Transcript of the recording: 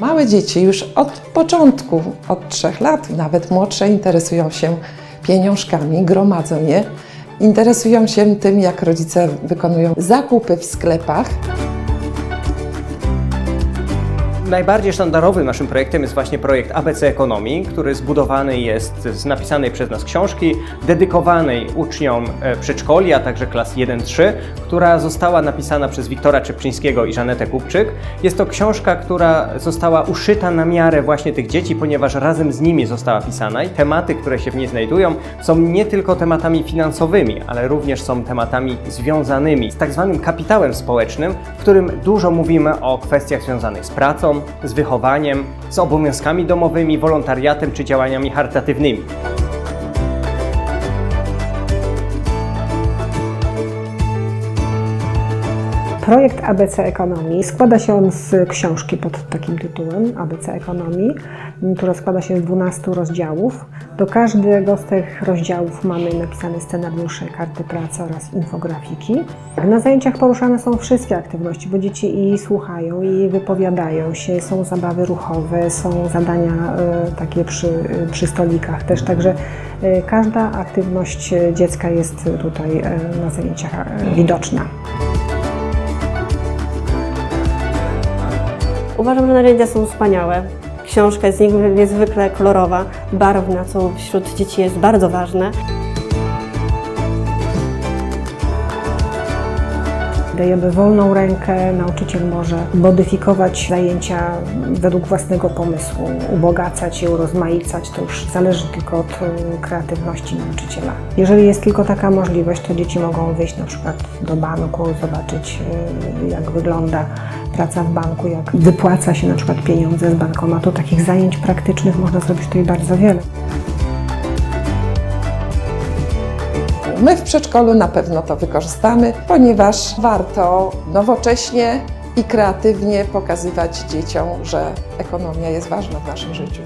Małe dzieci już od początku, od trzech lat, nawet młodsze, interesują się pieniążkami, gromadzą je, interesują się tym, jak rodzice wykonują zakupy w sklepach. Najbardziej sztandarowym naszym projektem jest właśnie projekt ABC Ekonomii, który zbudowany jest z napisanej przez nas książki, dedykowanej uczniom e, przedszkoli, a także klas 1-3, która została napisana przez Wiktora Czepczyńskiego i Żanetę Kupczyk. Jest to książka, która została uszyta na miarę właśnie tych dzieci, ponieważ razem z nimi została pisana i tematy, które się w niej znajdują, są nie tylko tematami finansowymi, ale również są tematami związanymi z tak zwanym kapitałem społecznym, w którym dużo mówimy o kwestiach związanych z pracą, z wychowaniem, z obowiązkami domowymi, wolontariatem czy działaniami charytatywnymi. Projekt ABC Ekonomii składa się on z książki pod takim tytułem ABC Ekonomii, która składa się z 12 rozdziałów. Do każdego z tych rozdziałów mamy napisane scenariusze, karty pracy oraz infografiki. Na zajęciach poruszane są wszystkie aktywności, bo dzieci i słuchają, i wypowiadają się, są zabawy ruchowe, są zadania e, takie przy, przy stolikach też, także e, każda aktywność e, dziecka jest tutaj na zajęciach widoczna. Uważam, że narzędzia są wspaniałe. Książka jest niezwykle- kolorowa, barwna, co wśród dzieci jest bardzo ważne. Dajemy wolną rękę, nauczyciel może modyfikować zajęcia według własnego pomysłu, ubogacać je, urozmaicać, to już zależy tylko od e, kreatywności nauczyciela. Jeżeli jest tylko taka możliwość, to dzieci mogą wyjść na przykład do banku, zobaczyć e, jak wygląda praca w banku, jak wypłaca się na przykład pieniądze z bankomatu. Takich zajęć praktycznych można zrobić tutaj bardzo wiele. My w przedszkolu na pewno to wykorzystamy, ponieważ warto nowocześnie i kreatywnie pokazywać dzieciom, że ekonomia jest ważna w naszym życiu.